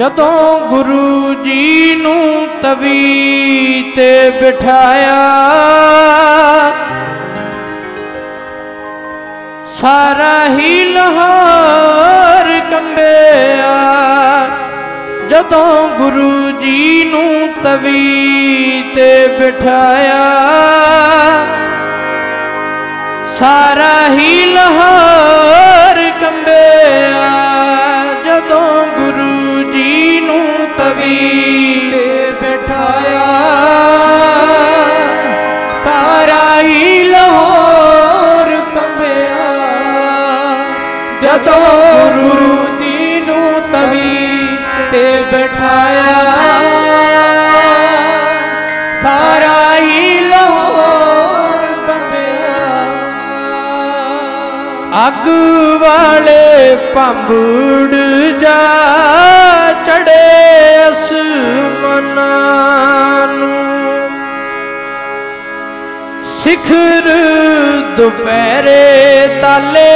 ਜਦੋਂ ਗੁਰੂ ਜੀ ਨੂੰ ਤਵੀ ਤੇ ਬਿਠਾਇਆ, ਸਾਰਾ ਹੀ ਲਾਹੌਰ ਕੰਬਿਆ। ਜਦੋਂ ਗੁਰੂ ਜੀ ਨੂੰ ਤਵੀ ਤੇ ਬਿਠਾਇਆ, ਸਾਰਾ ਹੀ ਲਾਹੌਰ ਕੰਬਿਆ। ਜਦੋਂ ਗੁਰੂ ਤਵੀ ਤੇ ਬਿਠਾਇਆ। ਸਾਰਾ ਹੀ ਲਾਹੌਰ ਕੰਬਿਆ। ਜਦੋਂ ਗੁਰੂ ਜੀ ਨੂੰ ਤਵੀ ਤੇ ਬਿਠਾਇਆ, ਸਾਰਾ ਹੀ ਲਾਹੌਰ ਕੰਬਿਆ। ਅੱਗ ਵਾਲੇ ਭੰਬੜ ਜਾ ਅਸਮਾਨਾਂ ਨੂੰ। ਸਿਖਰ ਦੁਪਹਿਰੇ ਤਾਲੇ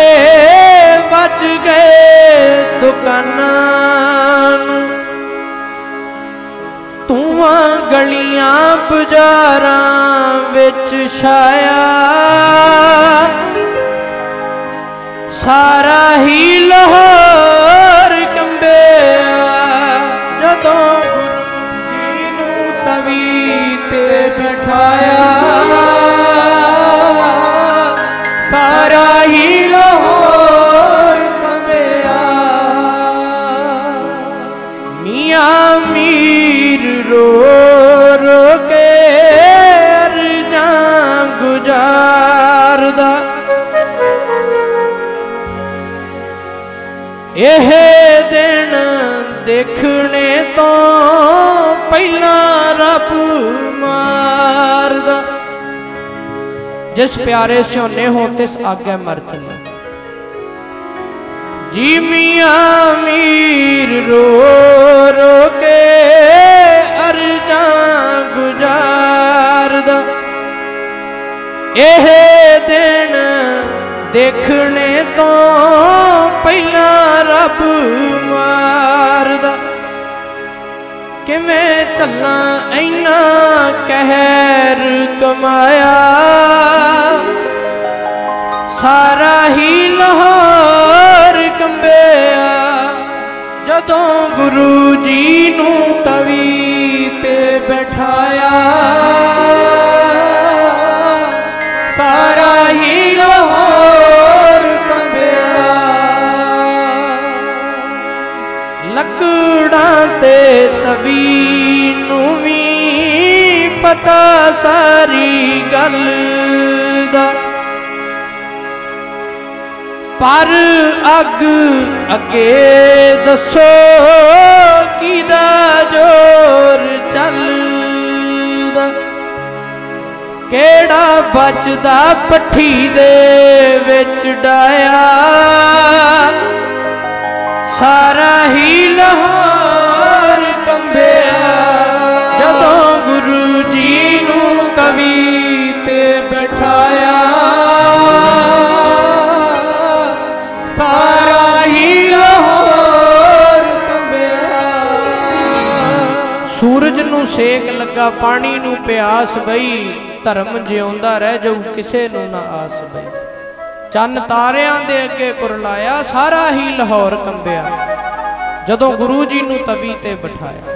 ਵੱਜ ਗਏ ਦੁਕਾਨਾਂ ਨੂੰ। ਧੂਆਂ ਗਲੀਆਂ ਬਾਜ਼ਾਰਾਂ ਵਿੱਚ ਛਾਇਆ। ਸਾਰਾ ਹੀ ਲਾਹੌਰ ਸਾਰਾ ਲਾਹੌਰ ਕੰਬਿਆ ਮੀਆਂ ਮੀਰ ਰੋ ਰੋ ਕੇ ਅਰਜਾਂ ਗੁਜ਼ਾਰਦਾ ਇਹ ਦਿਨ ਦੇਖਣੇ ਤੋਂ ਪਹਿਲਾਂ ਰੱਬ ਜਿਸ ਪਿਆਰੇ ਸੋਨੇ ਹੋ ਤਿਸ ਆਗੇ ਮਰ ਚੱਲੇ। ਜੀ ਮੀਆਂ ਮੀਰ ਰੋ ਰੋ ਕੇ ਅਰਜਾਂ ਗੁਜ਼ਾਰਦਾ। ਇਹ ਦਿਨ ਦੇਖਣੇ ਤੋਂ ਪਹਿਲਾਂ ਰੱਬ ਮਾਰਦਾ ਕਿਵੇਂ ਚੱਲਾਂ ਇੰਨਾ ਕਹਿਰ ਕਮਾਇਆ? ਸਾਰਾ ਹੀ ਲਾਹੌਰ ਕੰਬਿਆ। ਜਦੋਂ ਗੁਰੂ ਜੀ ਨੂੰ ਤੇ ਨੂੰ ਵੀ ਪਤਾ ਸਾਰੀ ਗੱਲ ਦਾ। ਪਰ ਅੱਗ ਅੱਗੇ ਦੱਸੋ ਕਿਦਾ ਜੋਰ ਚੱਲਦਾ? ਕਿਹੜਾ ਬਚਦਾ ਪੱਠੀ ਦੇ ਸੂਰਜ ਨੂੰ ਸੇਕ ਲੱਗਾ, ਪਾਣੀ ਨੂੰ ਪਿਆਸ ਬਈ ਧਰਮ ਜਿਉਂਦਾ ਰਹਿ ਜਾਊ, ਕਿਸੇ ਨੂੰ ਨਾ ਆਸ ਬਈ ਚੰਨ ਤਾਰਿਆਂ ਦੇ ਅੱਗੇ ਕੁਰਲਾਇਆ ਸਾਰਾ ਹੀ ਲਾਹੌਰ ਕੰਬਿਆ। ਜਦੋਂ ਗੁਰੂ ਜੀ ਨੂੰ ਤਵੀ ਤੇ ਬਿਠਾਇਆ